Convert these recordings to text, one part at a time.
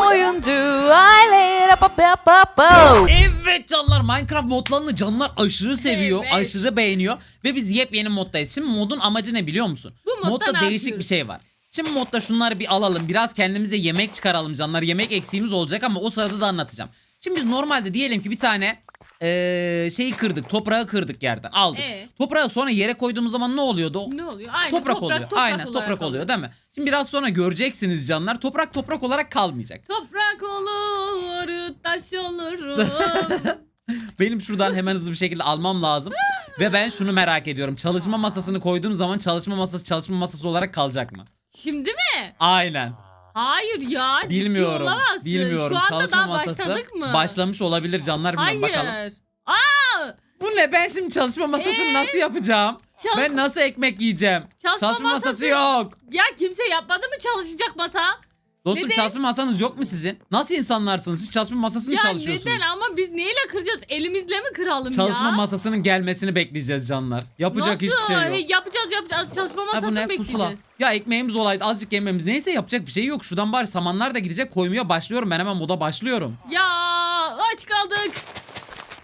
oyuncu pa. Evet canlar Minecraft modlarını canlar aşırı seviyor, Evet. aşırı beğeniyor ve biz yepyeni moddayız. Şimdi modun amacı ne biliyor musun? Bu modda ne değişik yapıyoruz? bir şey var. Şimdi modda şunları bir alalım. Biraz kendimize yemek çıkaralım canlar. Yemek eksiğimiz olacak ama o sırada da anlatacağım. Şimdi biz normalde diyelim ki bir tane eee, şeyi kırdık. Toprağı kırdık yerden. Aldık. Ee? Toprağı sonra yere koyduğumuz zaman ne oluyordu? Ne oluyor? Aynen, toprak, oluyor. Aynen olarak toprak oluyor değil mi? Şimdi biraz sonra göreceksiniz canlar. Toprak toprak olarak kalmayacak. Toprak olur, taş olurum. Benim şuradan hemen hızlı bir şekilde almam lazım. Ve ben şunu merak ediyorum. Çalışma masasını koyduğum zaman çalışma masası çalışma masası olarak kalacak mı? Şimdi mi? Aynen. Hayır ya. ciddi Bilmiyorum. olamazsın. Bilmiyorum. Şu anda çalışma daha masası başladık mı? başlamış olabilir canlar bilmiyorum Hayır. bakalım. Aa! Bu ne? Ben şimdi çalışma masasını Ee? nasıl yapacağım? Çalış- Ben nasıl ekmek yiyeceğim? Çalışma masası masası- yok. Ya kimse yapmadı mı çalışacak masa? Dostum Neden? çalışma masanız yok mu sizin? Nasıl insanlarsınız? Siz çalışma masasını Ya çalışıyorsunuz. neden ama biz neyle kıracağız? Elimizle mi kıralım Çalışma ya? masasının gelmesini bekleyeceğiz canlar. Yapacak Nasıl? hiçbir şey yok. Hey, yapacağız yapacağız. Çalışma Ha masasını ne bekleyeceğiz. pusula. Ya ekmeğimiz olaydı azıcık yememiz. Neyse yapacak bir şey yok. Şuradan bari samanlar da gidecek. Koymaya başlıyorum. Ben hemen moda başlıyorum. Ya aç kaldık.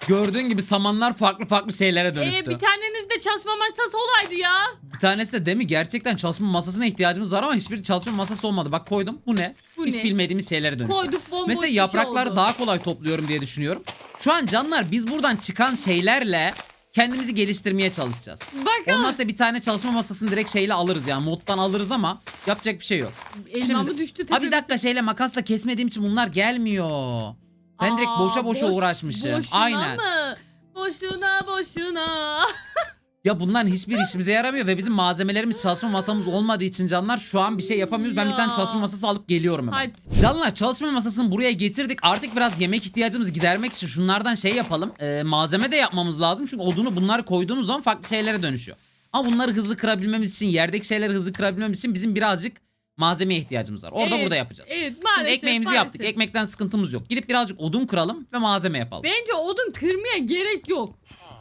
Gördüğün gibi samanlar farklı farklı şeylere dönüştü. Ee, bir taneniz de çalışma masası olaydı ya. Bir tanesi de değil mi? Gerçekten çalışma masasına ihtiyacımız var ama hiçbir çalışma masası olmadı. Bak koydum. Bu ne? Bu Hiç ne? bilmediğimiz şeylere dönüştü. Koyduk bomboş Mesela bir şey yaprakları oldu. daha kolay topluyorum diye düşünüyorum. Şu an canlar biz buradan çıkan şeylerle kendimizi geliştirmeye çalışacağız. Bakalım. Olmazsa bir tane çalışma masasını direkt şeyle alırız yani moddan alırız ama yapacak bir şey yok. Elmamı düştü Ha bir tepemize. dakika şeyle makasla kesmediğim için bunlar gelmiyor. Ben direkt Aa, boşa boşa boş- uğraşmışım. Boşuna Aynen. mı? Boşuna boşuna. Ya bunların hiçbir işimize yaramıyor ve bizim malzemelerimiz çalışma masamız olmadığı için canlar şu an bir şey yapamıyoruz. Ben bir tane Ya. çalışma masası alıp geliyorum hemen. Hadi. Canlar çalışma masasını buraya getirdik. Artık biraz yemek ihtiyacımızı gidermek için şunlardan şey yapalım. Ee, malzeme de yapmamız lazım. Çünkü odunu bunları koyduğumuz zaman farklı şeylere dönüşüyor. Ama bunları hızlı kırabilmemiz için, yerdeki şeyleri hızlı kırabilmemiz için bizim birazcık malzemeye ihtiyacımız var. Orada Evet, burada yapacağız. Evet Şimdi maalesef. ekmeğimizi maalesef. yaptık. Ekmekten sıkıntımız yok. Gidip birazcık odun kıralım ve malzeme yapalım. Bence odun kırmaya gerek yok.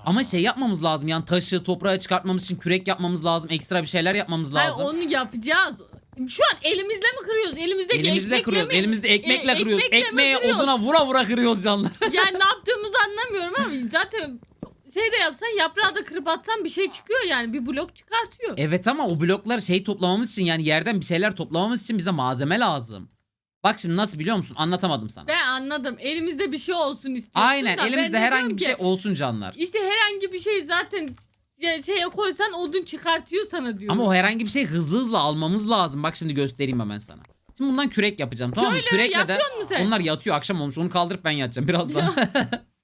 Ama şey yapmamız lazım. Yani taşı, toprağı çıkartmamız için kürek yapmamız lazım. Ekstra bir şeyler yapmamız Hayır lazım. onu yapacağız. Şu an elimizle mi kırıyoruz? Elimizdeki Elimizle ekmekle kırıyoruz. mi? Elimizde ekmekle E, kırıyoruz. ekmekle mi Ekmeğe kırıyoruz? oduna vura vura kırıyoruz canlar. Yani ne yaptığımızı anlamıyorum ama zaten şey de yapsan yaprağı da kırıp atsan bir şey çıkıyor yani. Bir blok çıkartıyor. evet ama o blokları şey toplamamız için yani yerden bir şeyler toplamamız için bize malzeme lazım. Bak şimdi nasıl biliyor musun? Anlatamadım sana. Ben anladım. Elimizde bir şey olsun istiyorsun Aynen da ben elimizde de herhangi diyorum bir ki, şey olsun canlar. İşte herhangi bir şey zaten ya- şeye koysan odun çıkartıyor sana diyorum. Ama o herhangi bir şey hızlı hızlı almamız lazım. Bak şimdi göstereyim hemen sana. Şimdi bundan kürek yapacağım tamam mı? Köylü, Kürekle de yapıyor musun sen? onlar yatıyor akşam olmuş. Onu kaldırıp ben yatacağım birazdan.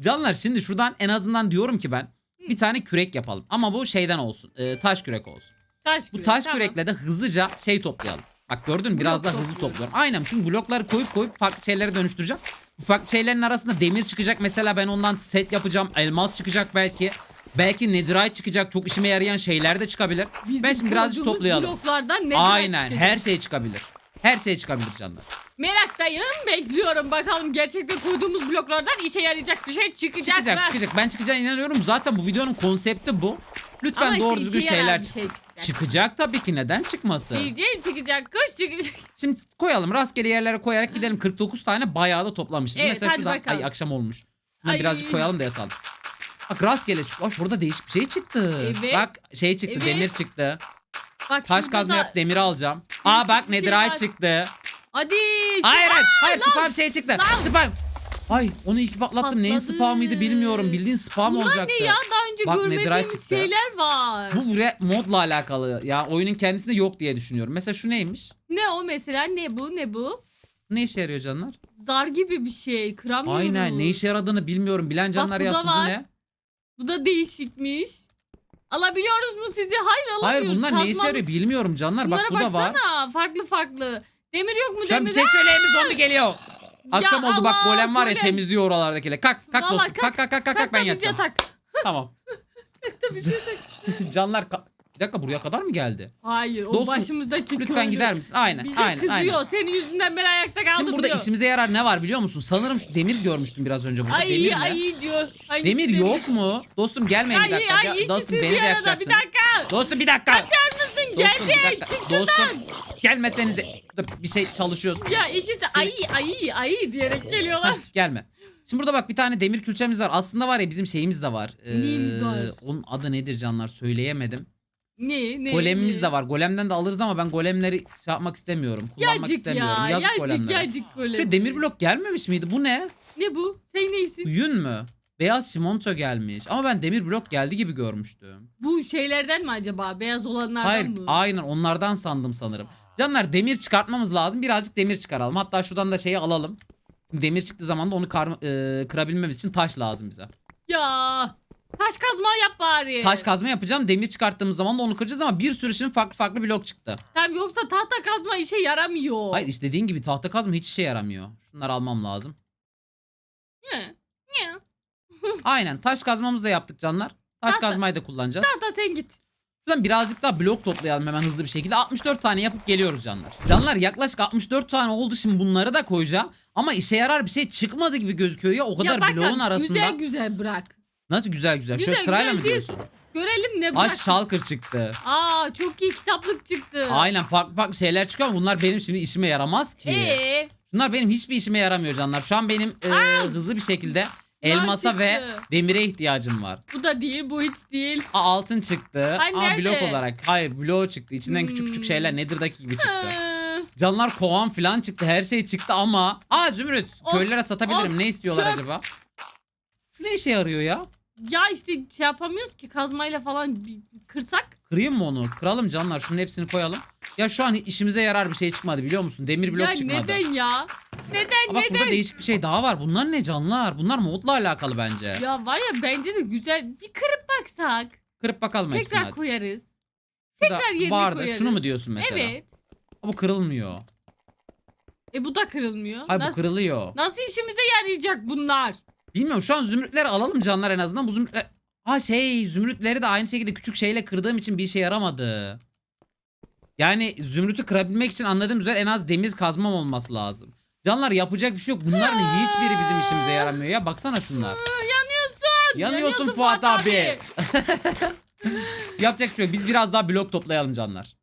Canlar şimdi şuradan en azından diyorum ki ben bir tane kürek yapalım. Ama bu şeyden olsun. e, taş kürek olsun. taş Bu kürek, taş tamam. kürekle de hızlıca şey toplayalım. Bak gördün mü biraz Blok daha hızlı topluyoruz. topluyorum. Aynen çünkü blokları koyup koyup farklı şeylere dönüştüreceğim. Bu farklı şeylerin arasında demir çıkacak. Mesela ben ondan set yapacağım. Elmas çıkacak belki. Belki netherite çıkacak. Çok işime yarayan şeyler de çıkabilir. Bizim ben şimdi birazcık koyduğumuz toplayalım. Bloklardan ne Aynen her şey çıkabilir. Her şey çıkabilir canlar. Meraktayım bekliyorum bakalım gerçekten koyduğumuz bloklardan işe yarayacak bir şey çıkacak, Çıkacak mı? çıkacak. Ben çıkacağına inanıyorum. Zaten bu videonun konsepti bu. Lütfen Ama işte doğru düzgün işe yarar şeyler bir şey çıksın. çıkacak. çıkacak tabii ki neden çıkmasın. Civciv çıkacak kuş çıkacak. Şimdi koyalım rastgele yerlere koyarak gidelim 49 tane bayağı da toplamışız. Evet, Mesela hadi bakalım. ay akşam olmuş. Şuna Ay. birazcık koyalım da yatalım. Bak rastgele çık. Aa, şurada değişik bir şey çıktı. Evet. Bak şey çıktı Evet. demir çıktı. Bak Taş şurada kazma da- yap demiri alacağım. Aa bak bir şey netherite var. çıktı. Hadi. şu- Hayır hayır Aa, hayır lan! spam şey çıktı. Lan! Spam. Ay onu iki patlattım. Neyin Patladı. spamıydı bilmiyorum. Bildiğin spam Bunlar olacaktı. ne ya? Daha önce Bak, netherite görmediğimiz çıktı. şeyler var. Bu buraya modla alakalı. Ya oyunun kendisinde yok diye düşünüyorum. Mesela şu neymiş? Ne o mesela? Ne bu? Ne bu? Bu ne işe yarıyor canlar? Zar gibi bir şey. Kıramıyoruz. Aynen ne işe yaradığını bilmiyorum. Bilen canlar bu da yazsın bu var. ne? Bu da değişikmiş. Alabiliyoruz mu sizi? Hayır Hayır alamıyoruz. bunlar ne işe Kazmamız- yarıyor bilmiyorum canlar. Bak Şunlara bu da var. baksana. Farklı farklı. Demir yok mu Şu an demir? bir şey söyleyeyim mi zombi geliyor. Akşam oldu bak Allah, golem var ya golem. temizliyor oralardakileri. Kalk kalk Vallahi dostum. Kalk kalk kalk kalk, kalk ben da biz yatacağım. yatak. Tamam. canlar ka- bir dakika buraya kadar mı geldi? Hayır o Dostum, başımızdaki Lütfen köylü. gider misin? Aynen Bize aynen kızıyor. aynen. Senin yüzünden ben ayakta kaldım Şimdi burada diyor. işimize yarar ne var biliyor musun? Sanırım şu demir görmüştüm biraz önce burada. Ay demir ne? ay diyor. Ay, Demir yok mu? Dostum gelmeyin bir Ay dakika. ay dostum bir beni de yakacaksınız. Bir dakika. Dostum bir dakika. Kaçar mısın bir geldi. Çık şuradan. Dostum gelmesenize. Bir şey çalışıyoruz. Ya ikisi ayı ayı ayı diyerek geliyorlar. Heh, gelme. Şimdi burada bak bir tane demir külçemiz var. Aslında var ya bizim şeyimiz de var. Ee, Neyimiz var? Onun adı nedir canlar söyleyemedim. Ne ne? Golemimiz ne? de var. Golemden de alırız ama ben golemleri şey yapmak istemiyorum. Kullanmak Yacık istemiyorum. ya. Yazık Yacık golemlere. yacık golem. Şu demir blok gelmemiş miydi? Bu ne? Ne bu? Sen neysin? Yün mü? Beyaz çimento gelmiş. Ama ben demir blok geldi gibi görmüştüm. Bu şeylerden mi acaba? Beyaz olanlardan Hayır mı? aynen onlardan sandım sanırım. Canlar demir çıkartmamız lazım. Birazcık demir çıkaralım. Hatta şuradan da şeyi alalım. Demir çıktığı zaman da onu kar- e, kırabilmemiz için taş lazım bize. Ya. Taş kazma yap bari. Taş kazma yapacağım. Demir çıkarttığımız zaman da onu kıracağız ama bir sürü şimdi farklı farklı blok çıktı. Tamam yoksa tahta kazma işe yaramıyor. Hayır istediğin gibi tahta kazma hiç işe yaramıyor. Şunları almam lazım. Ne? Ne? Aynen taş kazmamızı da yaptık canlar. Taş Tahta- kazmayı da kullanacağız. Tahta sen git. Şuradan birazcık daha blok toplayalım hemen hızlı bir şekilde. 64 tane yapıp geliyoruz canlar. Canlar yaklaşık 64 tane oldu şimdi bunları da koyacağım. Ama işe yarar bir şey çıkmadı gibi gözüküyor ya o kadar ya bak bloğun sen arasında. güzel güzel bırak. Nasıl güzel güzel. Güzel, Şöyle sırayla güzel mı değil. diyorsun? Görelim ne Ay bırak. şalkır çıktı. Aa çok iyi kitaplık çıktı. Aynen farklı farklı şeyler çıkıyor ama bunlar benim şimdi işime yaramaz ki. Ee, Bunlar benim hiçbir işime yaramıyor canlar. Şu an benim e, hızlı bir şekilde elmasa çıktı. ve demire ihtiyacım var. bu da değil bu hiç değil. Aa, altın çıktı. Ay, nerede? blok olarak. Hayır blok çıktı. İçinden küçük küçük Hmm. şeyler Nether'daki gibi çıktı. Ee, Canlar kovan falan çıktı. Her şey çıktı ama. Aa Zümrüt. Ok, Köylülere satabilirim. ok, ne istiyorlar çöp. acaba? Şu ne işe yarıyor ya? Ya işte şey yapamıyoruz ki kazmayla falan bir kırsak. Kırayım mı onu? Kıralım canlar. Şunun hepsini koyalım. Ya şu an işimize yarar bir şey çıkmadı biliyor musun? Demir blok ya çıkmadı. neden ya? Neden Aa, bak neden? burada değişik bir şey daha var. Bunlar ne canlar? Bunlar modla alakalı bence. Ya var ya bence de güzel. Bir kırıp baksak. Kırıp bakalım hepsini Tekrar hadi. koyarız. Şurada tekrar yerine vardı. koyarız. Şunu mu diyorsun mesela? Evet. Aa, bu kırılmıyor. E bu da kırılmıyor. Hayır bu nasıl, kırılıyor. nasıl işimize yarayacak bunlar? Bilmiyorum şu an zümrütleri alalım canlar en azından. Bu zümrütler... Aa şey zümrütleri de aynı şekilde küçük şeyle kırdığım için bir işe yaramadı. Yani zümrütü kırabilmek için anladığım üzere en az demir kazmam olması lazım. Canlar yapacak bir şey yok. Bunların hiçbiri bizim işimize yaramıyor ya. Baksana şunlar. Yanıyorsun. Yanıyorsun Fuat abi. Yapacak bir şey yok. Biz biraz daha blok toplayalım canlar.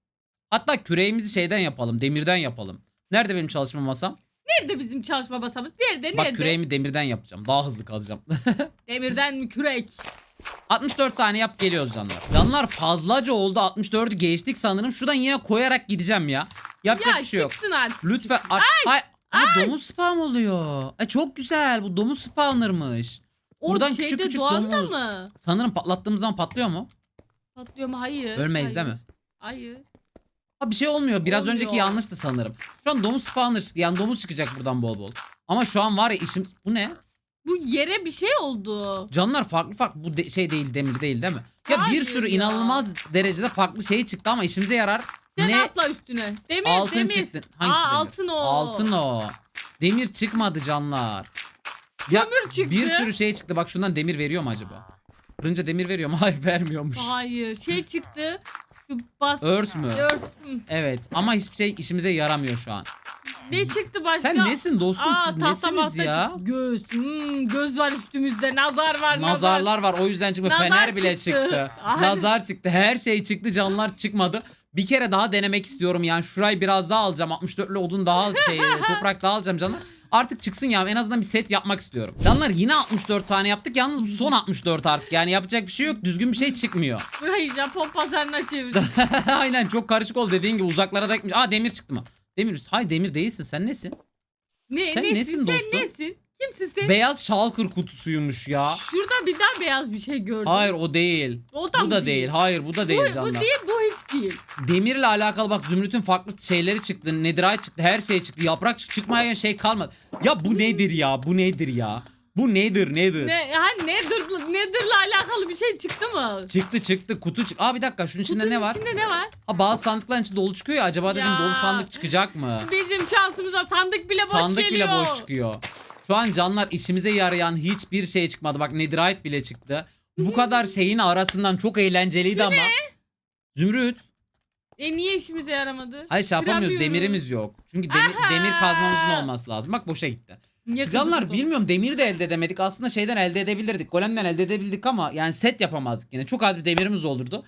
Hatta küreğimizi şeyden yapalım. Demirden yapalım. Nerede benim çalışma masam? Nerede bizim çalışma masamız? Nerede? Bak Nerede? küreğimi demirden yapacağım. Daha hızlı kazacağım. Demirden mi kürek? 64 tane yap geliyoruz canlar. Canlar fazlaca oldu. 64'ü geçtik sanırım. Şuradan yine koyarak gideceğim ya. Yapacak ya bir şey yok. çıksın artık. Lütfen. çıksın. Ay, ay, ay, domuz spawn oluyor. Ay, çok güzel. Bu domuz spawner'mış. O buradan şeyde küçük küçük domuz. mı? Sanırım patlattığımız zaman patlıyor mu? Patlıyor mu? Hayır. Ölmeyiz hayır. değil mi? Hayır. Ha bir şey olmuyor. Biraz Olmuyor. önceki yanlıştı sanırım. Şu an domuz spawner çıktı. Yani domuz çıkacak buradan bol bol. Ama şu an var ya işim... Bu ne? Bu yere bir şey oldu. Canlar farklı farklı. Bu de- şey değil demir değil değil mi? Ya bir sürü ya. inanılmaz derecede farklı şey çıktı ama işimize yarar. Sen ne? atla üstüne. Demir Altın demir. çıktı. Hangisi Aa, demir? altın o. Altın o. Demir çıkmadı canlar. Ya Kömür çıktı. bir sürü şey çıktı. Bak şundan demir veriyor mu acaba? Kırınca demir veriyor mu? Hayır vermiyormuş. Hayır. Şey çıktı. Bas. Örs mü? Örs. Hı. Evet ama hiçbir şey işimize yaramıyor şu an. Ne çıktı başka? Sen nesin dostum Aa, siz tahta nesiniz mahta ya? çıktı. Göz. Hmm, göz var üstümüzde. Nazar var. Nazar. Nazarlar var o yüzden çıkmadı. Nazar Fener bile çıktı. çıktı. Aynen. Nazar çıktı. Her şey çıktı. Canlar çıkmadı. Bir kere daha denemek istiyorum yani. Şurayı biraz daha alacağım. 64'lü odun daha şey toprak daha alacağım canlar. Artık çıksın ya. En azından bir set yapmak istiyorum. Canlar yine 64 tane yaptık. Yalnız bu son 64 artık. Yani yapacak bir şey yok. Düzgün bir şey çıkmıyor. Burayı Japon pazarına çevirdim. Aynen çok karışık oldu dediğin gibi uzaklara da gitmiş. Aa demir çıktı mı? Demir. Hayır demir değilsin. Sen nesin? ne, Sen nesin, nesin sen dostum? nesin? Kimsin sen? Beyaz şalkır kutusuymuş ya. Şurada bir daha beyaz bir şey gördüm. Hayır o değil. O da Bu mı da değil. Hayır bu da değil Bu, bu canlar. değil bu hiç değil. Demirle alakalı bak Zümrüt'ün farklı şeyleri çıktı. Netherite çıktı. Her şey çıktı. Yaprak çıktı. Çıkmayan şey kalmadı. Ya bu nedir ya? Bu nedir ya? Bu nedir nedir? Ne, ha Nether, Nether'la alakalı bir şey çıktı mı? Çıktı çıktı kutu çık. Aa bir dakika şunun içinde Kutunun ne var? içinde ne var? Ha bazı sandıkların içinde dolu çıkıyor ya. Acaba dedim Ya. dolu sandık çıkacak mı? Bizim şansımıza sandık bile boş sandık geliyor. bile boş çıkıyor. Şu an canlar işimize yarayan hiçbir şey çıkmadı. Bak Netherite bile çıktı. Bu kadar şeyin arasından çok eğlenceliydi ama. Zümrüt. E niye işimize yaramadı? Hayır şey yapamıyoruz. Demirimiz yok. Çünkü demir, Aha. demir kazmamızın olması lazım. Bak boşa gitti. Niye Canlar kızıktı? bilmiyorum demir de elde edemedik. Aslında şeyden elde edebilirdik. Golemden elde edebildik ama yani set yapamazdık yine. Çok az bir demirimiz olurdu.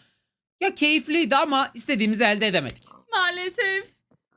Ya keyifliydi ama istediğimizi elde edemedik. Maalesef.